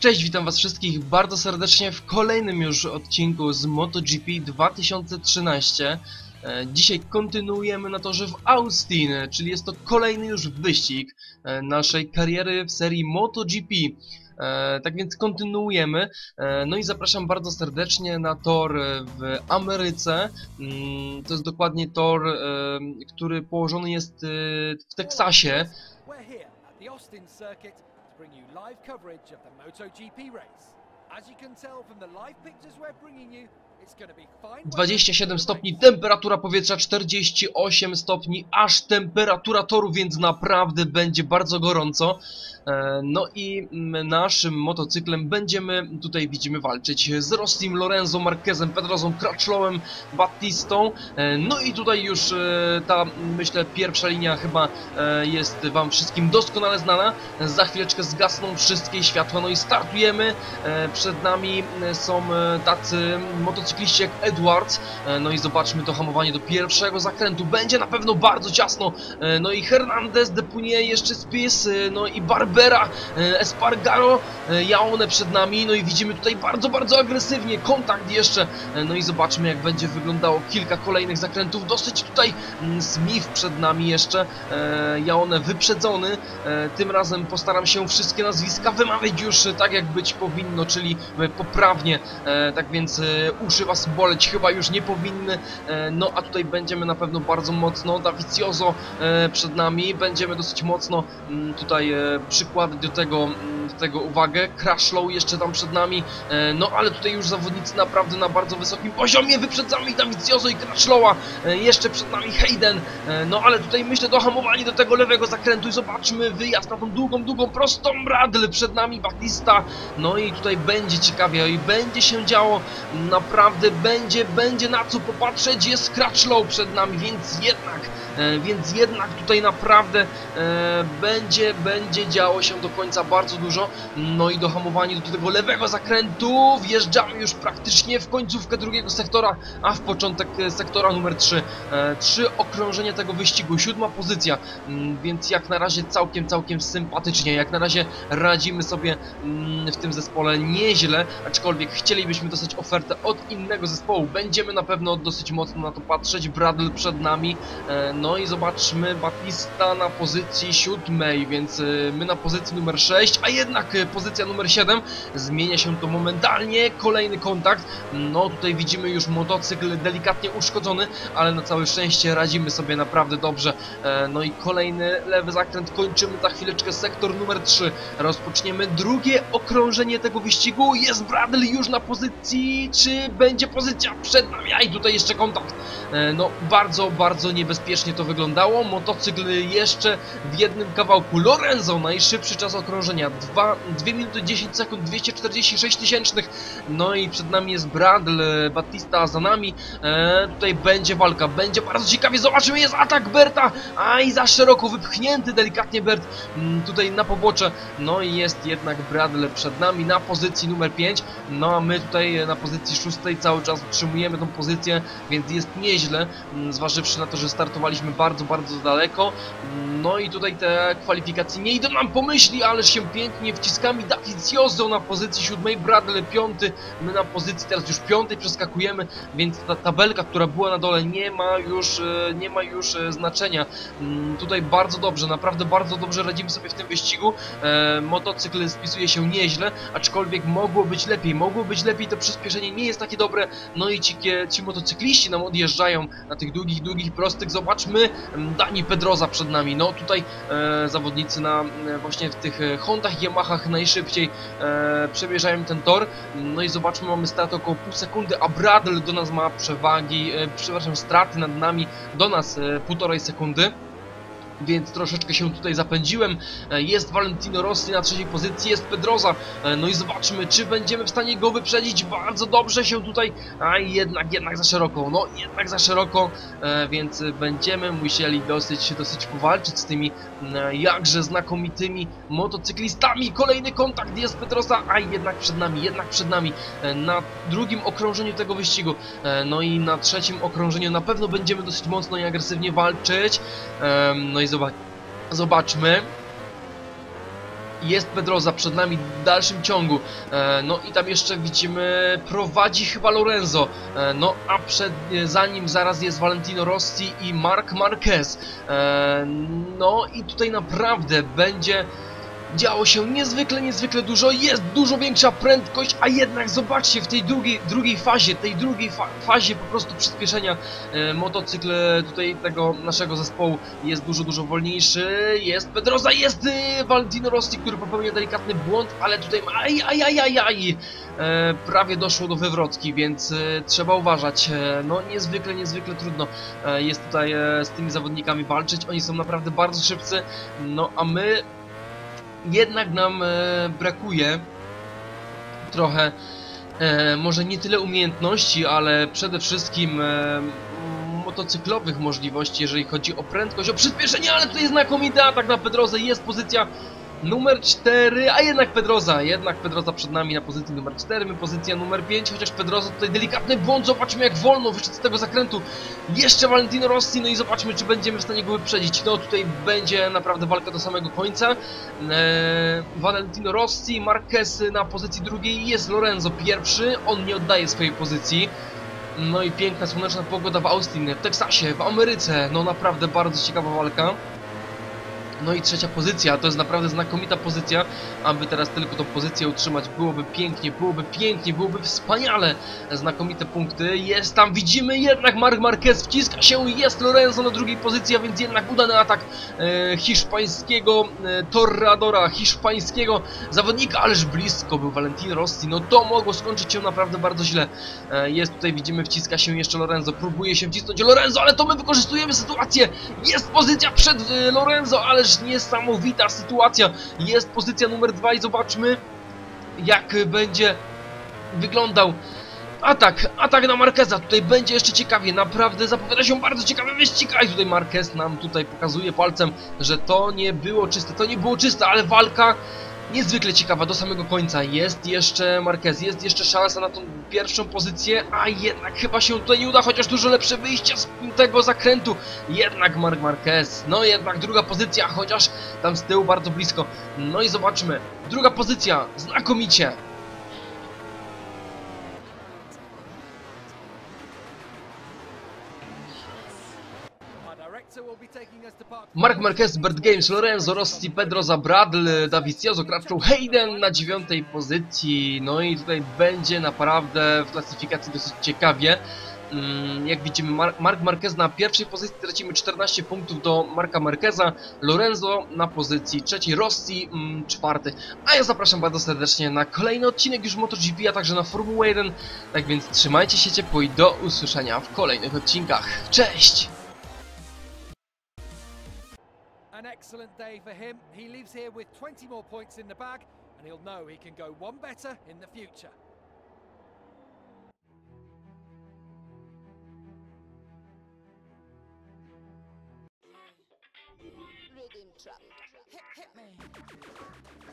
Cześć, witam was wszystkich bardzo serdecznie w kolejnym już odcinku z MotoGP 2013. E, Dzisiaj kontynuujemy na torze w Austin, czyli jest to kolejny już wyścig e, naszej kariery w serii MotoGP. E, Tak więc kontynuujemy. No i zapraszam bardzo serdecznie na tor w Ameryce. Mm, To jest dokładnie tor, który położony jest w Teksasie. We're here at the bring you live coverage of the MotoGP race. As you can tell from the live pictures we're bringing you, it's going to be fine. weather 27 for the stopni, temperatura powietrza 48 stopni, aż temperatura toru, więc naprawdę będzie bardzo gorąco. E, No i mm, naszym motocyklem będziemy tutaj widzimy walczyć z Rossim, Lorenzo, Marquezem, Pedrozą, Crutchlowem, Battistą. E, No i tutaj już e, ta, myślę, pierwsza linia chyba jest wam wszystkim doskonale znana. Za chwileczkę zgasną wszystkie światła, no i startujemy. Przed nami są tacy motocykliści jak Edwards. E, No i zobaczmy to hamowanie do pierwszego zakrętu. Będzie na pewno bardzo ciasno. E, No i Hernandez, Depunie, jeszcze Spies, e, no i Barbera, Espargaro, Jaone przed nami. No i widzimy tutaj bardzo, bardzo agresywnie kontakt jeszcze. No i zobaczmy jak będzie wyglądało kilka kolejnych zakrętów. Dosyć tutaj mm, Smith przed nami jeszcze. Jaone wyprzedzony. Tym razem postaram się wszystkie nazwiska wymawiać już tak jak być powinno, czyli poprawnie. Tak więc e, uszy was boleć chyba już nie powinny. E, No a tutaj będziemy na pewno bardzo mocno. Daviciozo e, przed nami. Będziemy dosyć mocno mm, tutaj e, przykładać do tego, mm, tego uwagę. Crashlow jeszcze tam przed nami. No ale tutaj już zawodnicy naprawdę na bardzo wysokim poziomie. Wyprzedzamy i i Crashlowa. Jeszcze przed nami Hayden. No ale tutaj myślę dohamowanie do tego lewego zakrętu i zobaczmy wyjazd na tą długą, długą, prostą Bradley. Przed nami Batista. No i tutaj będzie ciekawie i będzie się działo. Naprawdę będzie, będzie na co popatrzeć. Jest Crutchlow przed nami, więc jednak, e, więc jednak tutaj naprawdę e, będzie, będzie działo się do końca bardzo dużo. No i do hamowania do tego lewego zakrętu wjeżdżamy już praktycznie w końcówkę drugiego sektora, a w początek e, sektora numer 3. E, trzy okrążenia tego wyścigu, siódma pozycja, mm, więc jak na razie całkiem, całkiem sympatycznie. Jak na razie radzimy sobie mm, w tym zespole nieźle, aczkolwiek chcielibyśmy dostać ofertę od innego zespołu. Będziemy na pewno dosyć mocno na to patrzeć. Bradley przed nami, e, no i zobaczmy Batista na pozycji siódmej, więc e, my na pozycji numer 6, a jednak e, pozycja numer 7 zmienia się to momentalnie. Kolejny kontakt, no tutaj widzimy już motocykl delikatnie uszkodzony, ale na całe szczęście radzimy sobie naprawdę dobrze. No i kolejny lewy zakręt, kończymy za chwileczkę sektor numer 3. Rozpoczniemy drugie okrążenie tego wyścigu. Jest Bradley już na pozycji, czy będzie pozycja przed nami? A i tutaj jeszcze kontakt. E, No bardzo, bardzo niebezpiecznie to wyglądało. Motocykl jeszcze w jednym kawałku. Lorenzo, najszybszy czas okrążenia. 2, 2 minuty 10 sekund, 246 tysięcznych. No i przed nami jest Bradley, Batista za nami. E, tutaj będzie walka, będzie bardzo ciekawie. Zobaczymy, jest atak Berta. Aj, za szeroko wypchnięty delikatnie Bert mm, tutaj na pobocze. No i jest jednak Bradley przed nami na pozycji numer 5. No a my tutaj na pozycji 6 cały czas utrzymujemy tą pozycję, więc jest nieźle, mm, zważywszy na to, że startowaliśmy bardzo, bardzo daleko. Mm, No i tutaj te kwalifikacje nie idą nam po myśli, ale się pięknie wciskamy. Daviciozo na pozycji 7, Bradley 5, my na pozycji teraz już 5 przeskakujemy, więc ta tabelka, która była na dole nie ma już, e, nie ma już e, znaczenia. Mm, Tutaj bardzo dobrze, naprawdę bardzo dobrze radzimy sobie w tym wyścigu. E, motocykl spisuje się nieźle, aczkolwiek mogło być lepiej, mogło być lepiej, to przyspieszenie nie jest takie dobre, no i ci, ci motocykliści nam odjeżdżają na tych długich, długich, prostych, zobaczmy, mm, Dani Pedroza przed nami, no tutaj e, zawodnicy na e, właśnie w tych e, Hondach, Yamahach najszybciej e, przemierzają ten tor, no i zobaczmy, mamy stratę około pół sekundy, a Bradl do nas ma przewagi, e, przepraszam, straty nad nami, do nas e, półtorej sekundy więc troszeczkę się tutaj zapędziłem. E, Jest Valentino Rossi na trzeciej pozycji, jest Pedroza. E, No i zobaczmy, czy będziemy w stanie go wyprzedzić. Bardzo dobrze się tutaj, a jednak, jednak za szeroko. No, jednak za szeroko, e, więc będziemy musieli dosyć, dosyć powalczyć z tymi jakże znakomitymi motocyklistami. Kolejny kontakt jest Pedroza, a jednak przed nami, jednak przed nami na drugim okrążeniu tego wyścigu. No i na trzecim okrążeniu na pewno będziemy dosyć mocno i agresywnie walczyć. No i zobacz, zobaczmy. Jest Pedroza przed nami w dalszym ciągu. E, no i tam jeszcze widzimy, prowadzi chyba Lorenzo. E, no a przed, e, za nim zaraz jest Valentino Rossi i Marc Marquez. E, no i tutaj naprawdę będzie działo się niezwykle, niezwykle dużo. Jest dużo większa prędkość, a jednak zobaczcie, w tej drugiej, drugiej fazie, tej drugiej fa fazie po prostu przyspieszenia e, motocykl tutaj tego naszego zespołu jest dużo, dużo wolniejszy. Jest Pedroza, jest e, Valentino Rossi, który popełnia delikatny błąd, ale tutaj ma aj, aj, aj, aj, aj. E, prawie doszło do wywrotki, więc e, trzeba uważać. E, no niezwykle, niezwykle trudno e, jest tutaj e, z tymi zawodnikami walczyć. Oni są naprawdę bardzo szybcy, no a my jednak nam e, brakuje trochę e, może nie tyle umiejętności, ale przede wszystkim e, motocyklowych możliwości, jeżeli chodzi o prędkość, o przyspieszenie, ale tutaj znakomity atak na Pedrozę, jest pozycja numer 4, a jednak Pedroza, jednak Pedroza przed nami na pozycji numer 4, my pozycja numer 5, chociaż Pedroza tutaj delikatny błąd, zobaczmy jak wolno wyszedł z tego zakrętu, jeszcze Valentino Rossi, no i zobaczmy czy będziemy w stanie go wyprzedzić, no tutaj będzie naprawdę walka do samego końca, eee, Valentino Rossi, Marquez na pozycji drugiej, jest Lorenzo pierwszy, on nie oddaje swojej pozycji, no i piękna słoneczna pogoda w Austin, w Teksasie, w Ameryce, no naprawdę bardzo ciekawa walka. No i trzecia pozycja, to jest naprawdę znakomita pozycja, aby teraz tylko tą pozycję utrzymać, byłoby pięknie, byłoby pięknie, byłoby wspaniale, znakomite punkty, jest tam, widzimy jednak Marc Marquez wciska się, jest Lorenzo na drugiej pozycji, a więc jednak udany atak e, hiszpańskiego e, Torradora, hiszpańskiego zawodnika, ależ blisko był Valentino Rossi, no to mogło skończyć się naprawdę bardzo źle, e, jest tutaj, widzimy, wciska się jeszcze Lorenzo, próbuje się wcisnąć Lorenzo, ale to my wykorzystujemy sytuację, jest pozycja przed e, Lorenzo, ależ niesamowita sytuacja. Jest pozycja numer dwa i zobaczmy jak będzie wyglądał atak, atak na Marqueza. Tutaj będzie jeszcze ciekawie, naprawdę zapowiada się bardzo ciekawy wyścig. A tutaj Marquez nam tutaj pokazuje palcem, że to nie było czyste, to nie było czyste, ale walka niezwykle ciekawa do samego końca. Jest jeszcze Marquez, jest jeszcze szansa na tą pierwszą pozycję, a jednak chyba się tutaj nie uda, chociaż dużo lepsze wyjście z tego zakrętu. Jednak Marc Marquez, no jednak druga pozycja, chociaż tam z tyłu bardzo blisko. No i zobaczmy, druga pozycja, znakomicie. Mark Marquez, Bert Games, Lorenzo Rossi, Pedro Zabradl, Dovizioso, Krawczoł, Hayden na dziewiątej pozycji. No i tutaj będzie naprawdę w klasyfikacji dosyć ciekawie. Mm, Jak widzimy, Mar Mark Marquez na pierwszej pozycji tracimy 14 punktów do Marka Marqueza, Lorenzo na pozycji trzeciej, Rossi mm, czwarty. A ja zapraszam bardzo serdecznie na kolejny odcinek już MotoGP, a także na Formułę 1. Tak więc trzymajcie się ciepło i do usłyszenia w kolejnych odcinkach. Cześć! Excellent day for him. He leaves here with 20 more points in the bag, and he'll know he can go one better in the future. Hit, hit me.